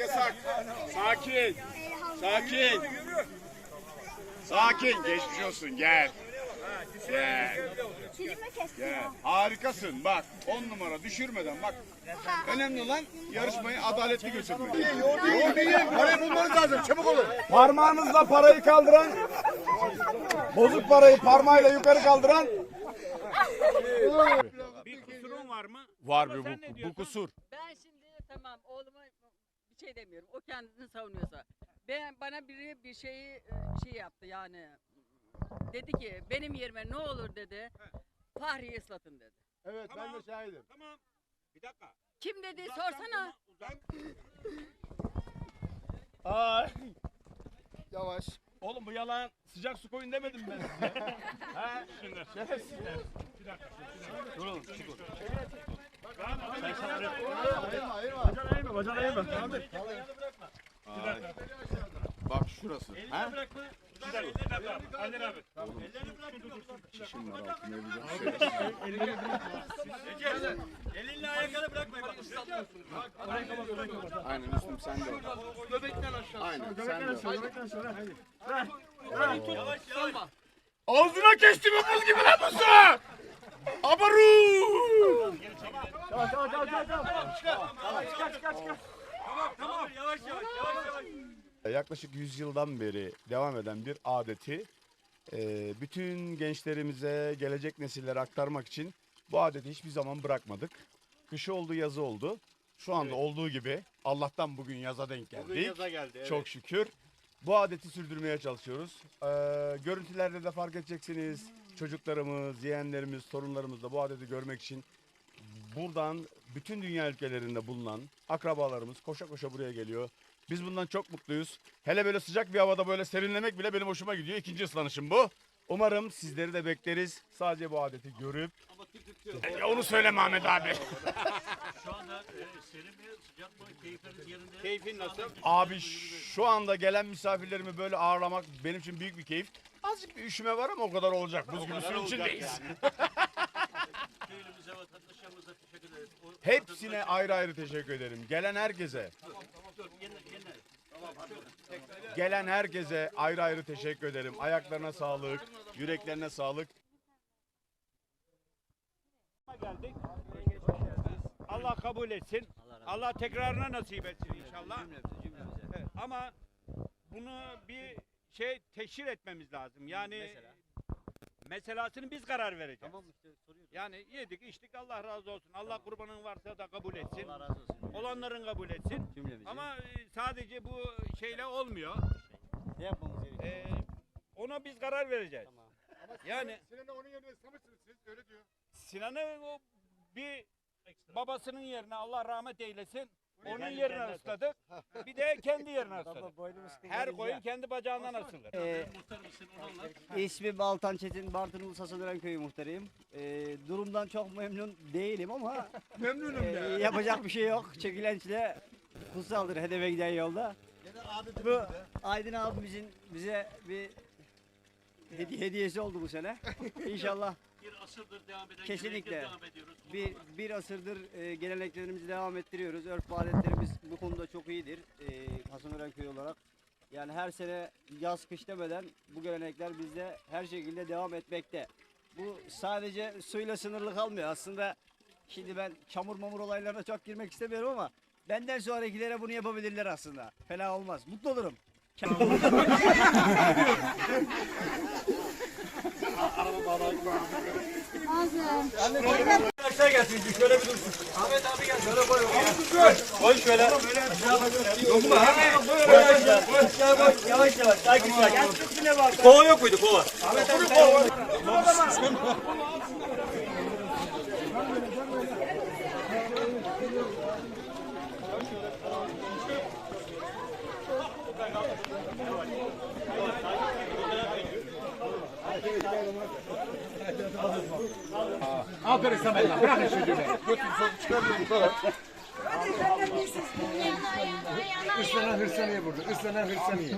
yasak. Sakin. Sakin. Sakin. Geçmiş olsun. Gel. Gel. Gel. Harikasın. Bak. On numara düşürmeden bak. Önemli olan yarışmayı adaletli götürmek. Yoğurt yiyin. Parayı bulmanız lazım. Çabuk olun. Parmağınızla parayı kaldıran, bozuk parayı parmağıyla yukarı kaldıran Bir kusurun var mı? var bir bu, bu kusur. Tamam oğluma bir şey demiyorum. O kendini savunuyorsa. Ben bana biri bir şeyi e, şey yaptı yani. Dedi ki benim yerime ne olur dedi. Fahri'yi ıslatın dedi. Evet ben de şahidim. Tamam. Bir dakika. Kim dedi sorsana. Ay. Yavaş. Oğlum bu yalan sıcak su koyun demedim ben size. ha? Şimdi. Şerefsizler. Bir dakika. Dur oğlum. Çık oğlum. Ayırma ayırma. Bacana yeme. Bak şurası. Ha? Bırakma. Dakika. Bir dakika. Aynen abi. Ellerini bırak. Şişim var altında bir şey. Elinle ayakları bırakmayın. Aynen üstüm sende. Göbekten aşağı. Aynen sende. Yavaş yavaş. Ağzına kestim buz gibi lan bu su. Abaru. Tamam yavaş yavaş. Yavaş yavaş. Yaklaşık 100 yıldan beri devam eden bir adeti e, bütün gençlerimize, gelecek nesillere aktarmak için bu adeti hiçbir zaman bırakmadık. Kışı oldu, yazı oldu. Şu anda olduğu gibi Allah'tan bugün yaza denk geldik. geldi. Çok şükür. Bu adeti sürdürmeye çalışıyoruz. Ee, görüntülerde de fark edeceksiniz. Çocuklarımız, yeğenlerimiz, torunlarımız da bu adeti görmek için buradan bütün dünya ülkelerinde bulunan akrabalarımız koşa koşa buraya geliyor. Biz bundan çok mutluyuz. Hele böyle sıcak bir havada böyle serinlemek bile benim hoşuma gidiyor. İkinci ıslanışım bu. Umarım sizleri de bekleriz. Sadece bu adeti görüp... E, onu söyleme Ahmet abi. Şu anda e, serin mi, sıcak mı, keyifleriniz yerinde? Keyfin nasıl? Abi şu anda gelen misafirlerimi böyle ağırlamak benim için büyük bir keyif. Azıcık bir üşüme var ama o kadar olacak. Buz gibi suyun içindeyiz. Köylümüze, vatandaşlarımıza teşekkür ederiz. O- Hepsine ayrı ayrı teşekkür ederim. Gelen herkese. Gelen herkese ayrı ayrı teşekkür ederim. Ayaklarına sağlık, yüreklerine sağlık. geldik. Allah kabul etsin. Allah tekrarına nasip etsin inşallah. Evet, ama bunu bir şey teşhir etmemiz lazım. Yani meselasını biz karar vereceğiz. Tamam işte soruyorum. Yani yedik içtik Allah razı olsun. Allah kurbanın varsa da kabul etsin. Allah razı olsun. Olanların kabul etsin. Cümlemize. Ama e, sadece bu şeyle olmuyor. ne yapmamız gerekiyor? Ee, ona biz karar vereceğiz. Tamam. Yani Sinan'ı onun yerine ıslamışsınız siz öyle diyor. Sinan'ı o bir babasının yerine Allah rahmet eylesin. Onun yerine ısladık. Bir de kendi yerine ısladık. Her koyun kendi bacağından asılır. Ee. İsmim Altan Çetin, Bartın Ulusal Dören Köyü muhtarıyım. Ee, durumdan çok memnun değilim ama Memnunum e, yapacak bir şey yok. Çekilen çile kutsaldır hedefe giden yolda. Bu Aydın abimizin bize bir hedi- hediyesi oldu bu sene. İnşallah Bir asırdır devam eden Kesinlikle. devam ediyoruz. bir, bir asırdır e, geleneklerimizi devam ettiriyoruz. Örf ve adetlerimiz bu konuda çok iyidir e, Hasanören Köyü olarak. Yani her sene yaz kış demeden bu gelenekler bizde her şekilde devam etmekte. Bu sadece suyla sınırlı kalmıyor. Aslında şimdi ben çamur mamur olaylarına çok girmek istemiyorum ama benden sonrakilere bunu yapabilirler aslında. Fena olmaz. Mutlu olurum. Arkadaşlar getirdi. Şöyle bir dursun. Ahmet abi gel. Şöyle koy. Koy. Koy şöyle. Dokunma. Yavaş yavaş. Sakin sakin. Kova yok muydu kova? Ahmet abi. Kova. Aferin Samet'le. Bırakın. Götür sokup çıkarmıyor bu kadar. Islanan hırsaniye burada. Islanan hırsaniye.